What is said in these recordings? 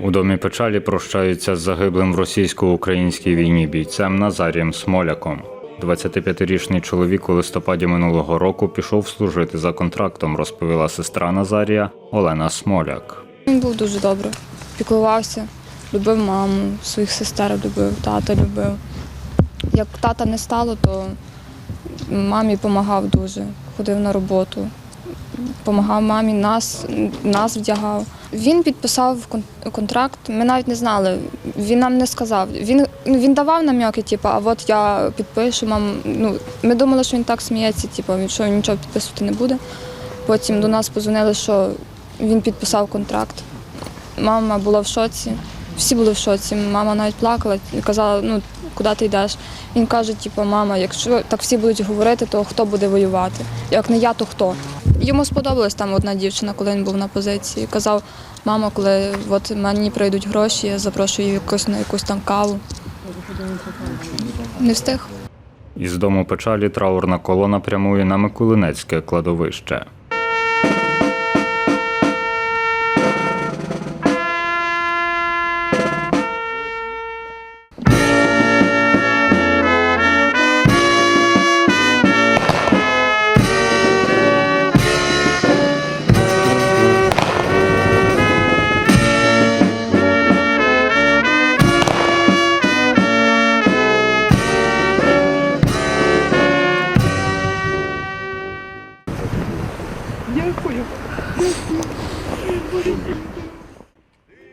У домі печалі прощаються з загиблим в російсько-українській війні бійцем Назарієм Смоляком. 25-річний чоловік у листопаді минулого року пішов служити за контрактом, розповіла сестра Назарія Олена Смоляк. Він був дуже добре, піклувався, любив маму, своїх сестер любив, тата любив. Як тата не стало, то мамі допомагав дуже, ходив на роботу, допомагав мамі, нас, нас вдягав. Він підписав контракт, ми навіть не знали, він нам не сказав. Він, ну, він давав намеки, типу, а от я підпишу, мам. Ну, ми думали, що він так сміється, типу, що нічого підписувати не буде. Потім до нас позвонили, що він підписав контракт. Мама була в шоці. Всі були в шоці. Мама навіть плакала і казала, ну куди ти йдеш. Він каже, типу, мама, якщо так всі будуть говорити, то хто буде воювати? Як не я, то хто? Йому сподобалась там одна дівчина, коли він був на позиції. Казав, мама, коли от мені прийдуть гроші, я запрошую її якось на якусь там каву. Не встиг. Із дому печалі траурна колона прямує на Миколинецьке кладовище.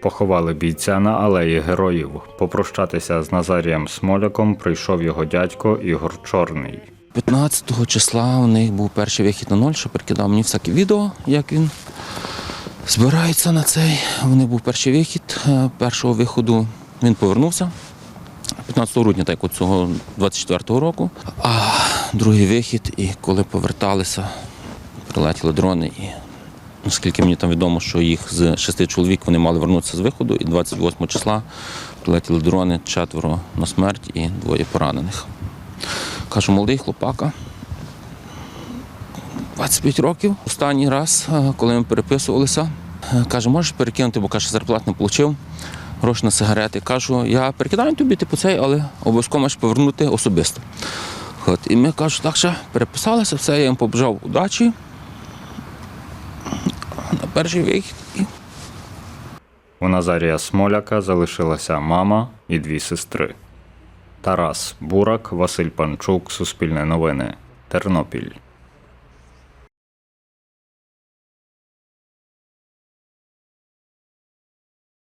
Поховали бійця на алеї героїв. Попрощатися з Назарієм Смоляком прийшов його дядько Ігор Чорний. 15 числа у них був перший вихід на ноль, що перекидав мені всякі відео, як він збирається на цей. У них був перший вихід. Е, Першого виходу він повернувся 15 грудня, так от цього 24-го року. А другий вихід, і коли поверталися, прилетіли дрони. І наскільки мені там відомо, що їх з шести чоловік вони мали вернутися з виходу, і 28 числа прилетіли дрони, четверо на смерть і двоє поранених. Кажу, молодий хлопака. 25 років. Останній раз, е, коли ми переписувалися, е, каже, можеш перекинути, бо каже, зарплат не отримав, гроші на сигарети. Кажу, я перекидаю тобі типу цей, але обов'язково маєш повернути особисто. От, і ми кажу, так що переписалися, все, я їм побажав удачі. Перший вихід. У Назарія Смоляка залишилася мама і дві сестри. Тарас Бурак, Василь Панчук, Суспільне новини, Тернопіль.